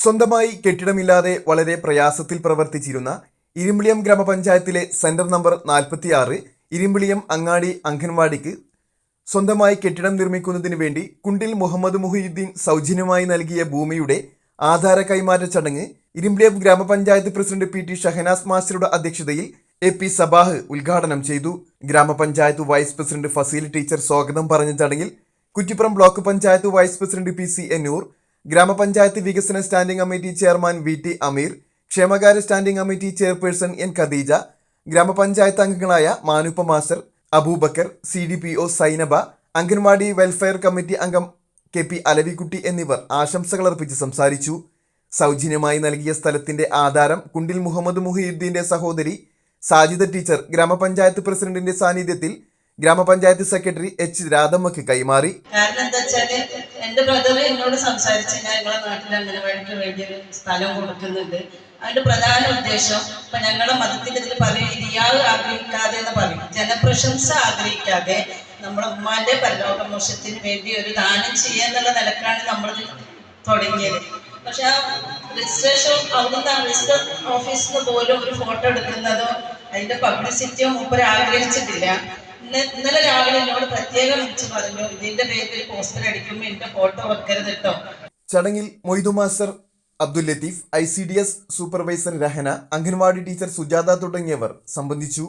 സ്വന്തമായി കെട്ടിടമില്ലാതെ വളരെ പ്രയാസത്തിൽ പ്രവർത്തിച്ചിരുന്ന ഇരുമ്പിളിയം ഗ്രാമപഞ്ചായത്തിലെ സെന്റർ നമ്പർ നാൽപ്പത്തിയാറ് ഇരുമ്പിളിയം അങ്ങാടി അംഗൻവാടിക്ക് സ്വന്തമായി കെട്ടിടം നിർമ്മിക്കുന്നതിന് വേണ്ടി കുണ്ടിൽ മുഹമ്മദ് മുഹിയുദ്ദീൻ സൗജന്യമായി നൽകിയ ഭൂമിയുടെ ആധാര കൈമാറ്റ ചടങ്ങ് ഇരുമ്പിളിയം ഗ്രാമപഞ്ചായത്ത് പ്രസിഡന്റ് പി ടി ഷഹനാസ് മാസ്റ്ററുടെ അധ്യക്ഷതയിൽ എ പി സബാഹ് ഉദ്ഘാടനം ചെയ്തു. ഗ്രാമപഞ്ചായത്ത് വൈസ് പ്രസിഡന്റ് ഫസീൽ ടീച്ചർ സ്വാഗതം പറഞ്ഞ ചടങ്ങിൽ Kuttippuram block panchayat vice president P C Ennur ഗ്രാമപഞ്ചായത്ത് വികസന standing committee chairman V T Ameer ക്ഷേമകാര്യ standing committee chairperson N Khadeeja ഗ്രാമപഞ്ചായത്ത് അംഗങ്ങളായ Manuppa master Abubakar C D P O Sainaba anganwadi welfare committee അംഗം K P Alavikutty എന്നിവർ ആശംസകൾ അർപ്പിച്ച് സംസാരിച്ചു. സൗജന്യമായി നൽകിയ സ്ഥലത്തിന്റെ ആധാരം കുണ്ടിൽ മുഹമ്മദ് മുഹിയുദ്ദീന്റെ സഹോദരി സാജിദ ടീച്ചർ ഗ്രാമപഞ്ചായത്ത് പ്രസിഡന്റിന്റെ സാന്നിധ്യത്തിൽ ഗ്രാമപഞ്ചായത്ത് സെക്രട്ടറി എച്ച് രാധമ്മക്ക് കൈമാറി. കാരണം എന്റെ ബ്രദർ എന്നോട് സംസാരിച്ച് ഞാൻ ഞങ്ങളെ നാട്ടിൽ അംഗനവാടിക്ക് വേണ്ടി ഒരു സ്ഥലം കൊടുക്കുന്നുണ്ട്. അതിന്റെ പ്രധാന ഉദ്ദേശം ഇപ്പൊ ഞങ്ങളുടെ മതത്തിന്റെ ഇതിൽ പറയും ഇയാൾ ആഗ്രഹിക്കാതെ എന്ന് പറയും. ജനപ്രശംസ ആഗ്രഹിക്കാതെ നമ്മുടെ ഉമ്മാന്റെ പരലോകമോക്ഷത്തിന് വേണ്ടി ഒരു ദാനം ചെയ്യാന്നുള്ള നിലക്കാണ് നമ്മൾ തുടങ്ങിയത്. പക്ഷെ ആ രജിസ്ട്രേഷൻ അവിടുന്ന് രജിസ്റ്റർ ഓഫീസിൽ നിന്ന് പോലും ഒരു ഫോട്ടോ എടുക്കുന്നതോ അതിന്റെ പബ്ലിസിറ്റിയോ മൂപ്പര് ആഗ്രഹിച്ചിട്ടില്ല. ഇന്നലെ രാവിലെ എന്നോട് പ്രത്യേകം വിളിച്ചു പറഞ്ഞു ഇതിന്റെ പേരിൽ പോസ്റ്റർ അടിക്കുമ്പോൾ എന്റെ ഫോട്ടോ വെക്കരുത് കേട്ടോ ചടങ്ങിൽ Moidu master Abdul Latheef I C D S supervisor Rahana anganwadi teacher Sujatha തുടങ്ങിയവർ സംബന്ധിച്ചു.